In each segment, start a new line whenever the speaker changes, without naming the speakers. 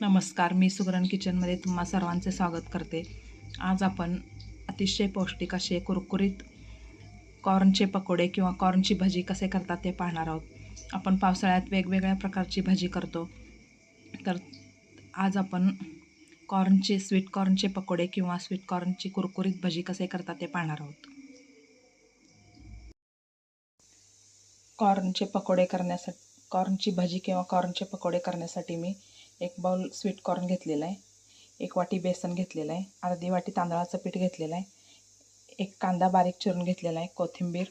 नमस्कार मी सुगरण किचनमध्ये तुम्हा सर्वांचे स्वागत करते. आज आपण अतिशय पौष्टिक असे कुरकुरीत कॉर्नचे पकोडे किंवा कॉर्नची भजी कसे करतात ते पाहणार आहोत. आपण पावसाळ्यात वेगवेगळ्या प्रकारची भजी करतो. तर आज आपण कॉर्नचे स्वीट कॉर्नचे पकोडे किंवा स्वीट कॉर्नची कुरकुरीत भजी कसे करतात ते पाहणार आहोत. कॉर्नचे पकोडे करण्यासाठी कॉर्नची भजी किंवा कॉर्नचे पकोडे करण्यासाठी मी एक बाउल स्वीट कॉर्न घेतलेला आहे. एक वाटी बेसन घेतलेलं आहे. अर्धी वाटी तांदळाचं पीठ घेतलेलं आहे. एक कांदा बारीक चिरून घेतलेला आहे कोथिंबीर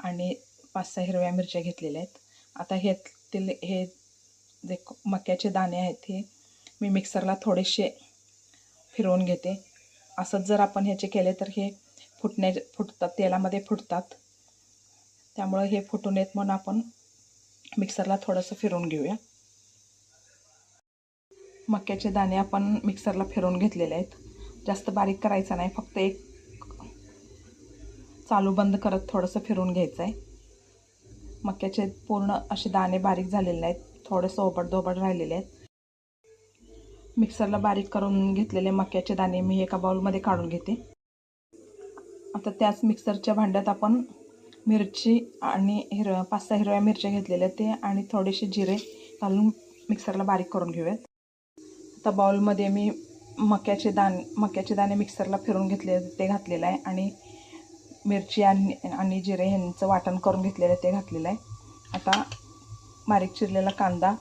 आणि पाच सहा हिरव्या मिरच्या घेतलेल्या आहेत. आता हे तेल हे जे मक्याचे दाणे आहेत हे मी मिक्सरला थोडेसे फिरवून घेते. असंच जर आपण ह्याचे केले तर हे फुटण्या फुटतात तेलामध्ये फुटतात. त्यामुळं हे फुटून येत म्हणून आपण मिक्सरला थोडंसं फिरवून घेऊया. मक्याचे दाणे आपण मिक्सरला फिरवून घेतलेले आहेत. जास्त बारीक करायचं नाही फक्त एक चालू बंद करत थोडंसं फिरून घ्यायचं आहे. मक्याचे पूर्ण असे दाणे बारीक झालेले आहेत थोडंसं ओबडधोबड राहिलेले आहेत. मिक्सरला बारीक करून घेतलेले मक्याचे दाणे मी एका बाउलमध्ये काढून घेते. आता त्याच मिक्सरच्या भांड्यात आपण मिरची आणि हिर पाच सहा हिरव्या मिरच्या घेतलेल्या ते आणि थोडेसे जिरे घालून मिक्सरला बारीक करून घेऊयात. आता बाउलमध्ये मी मक्याचे दाणे मक्याचे दाणे मिक्सरला फिरून घेतले ते घातलेलं आहे. आणि मिरची आणि आणि जिरे ह्यांचं वाटण करून घेतलेलं ते घातलेलं आहे. आता बारीक चिरलेला कांदा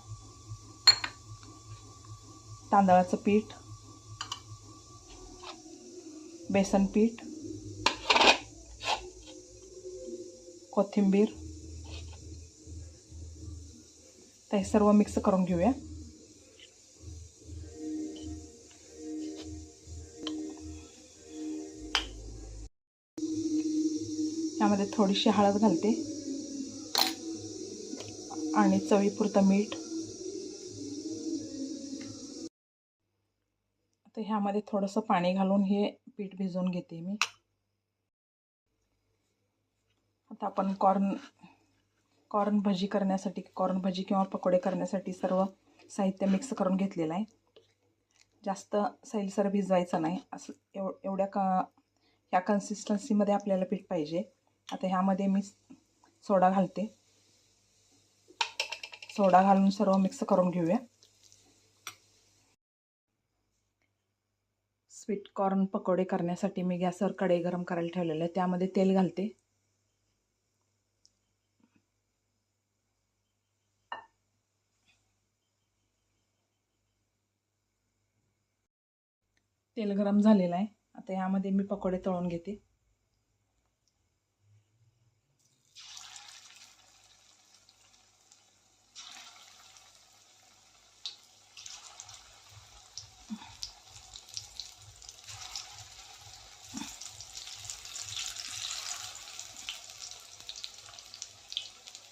तांदळाचं पीठ बेसन पीठ कोथिंबीर तर हे सर्व मिक्स करून घेऊया. यामध्ये थोडीशी हळद घालते. आणि चवीपुरतं मीठ. आता ह्यामध्ये थोडंसं पाणी घालून हे पीठ भिजवून घेते मी. आता आपण कॉर्न कॉर्न भजी करण्यासाठी कॉर्न भजी किंवा पकोडे करण्यासाठी सर्व साहित्य मिक्स करून घेतलेलं आहे. जास्त सैलसर भिजवायचं नाही. असं एव एवढ्या का ह्या कन्सिस्टन्सीमध्ये आपल्याला पीठ पाहिजे. आता ह्यामध्ये मी सोडा घालते. सोडा घालून सर्व मिक्स करून घेऊया. स्वीट कॉर्न पकोडे करण्यासाठी मी गॅसवर कढई गरम करायला ठेवलेलं आहे. त्यामध्ये तेल घालते. तेल गरम झालेलं आहे. आता यामध्ये मी पकोडे तळून घेते.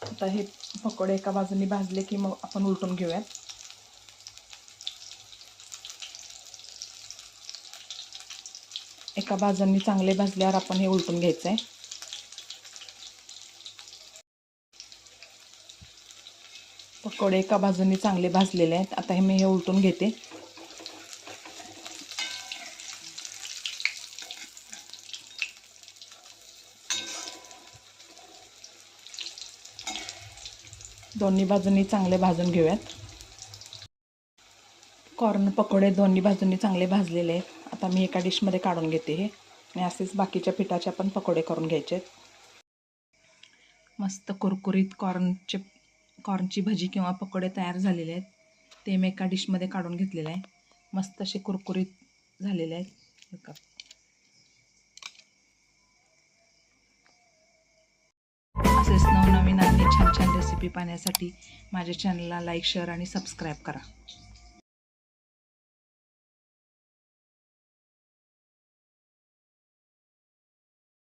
आता हे पकोडे एका बाजूने भाजले की मग आपण उलटून घेऊयात. एका बाजूंनी चांगले भाजल्यावर आपण हे उलटून घ्यायचं आहे पकोडे एका बाजूनी चांगले भाजलेले आहेत. आता हे मी हे उलटून घेते. दोन्ही बाजूंनी चांगले भाजून घेऊयात. कॉर्न पकोडे दोन्ही बाजूंनी चांगले भाजलेले आहेत. आता मी एका डिशमध्ये काढून घेते हे. आणि असेच बाकीच्या पिठाचे पण पकोडे करून घ्यायचे आहेत. मस्त कुरकुरीत कॉर्नचे कॉर्नची भजी किंवा पकोडे तयार झालेले आहेत. ते मी एका डिशमध्ये काढून घेतलेले आहे. मस्त असे कुरकुरीत झालेले आहेत. रेसिपी पाहण्यासाठी माझ्या चॅनलला लाईक शेअर आणि सबस्क्राईब करा.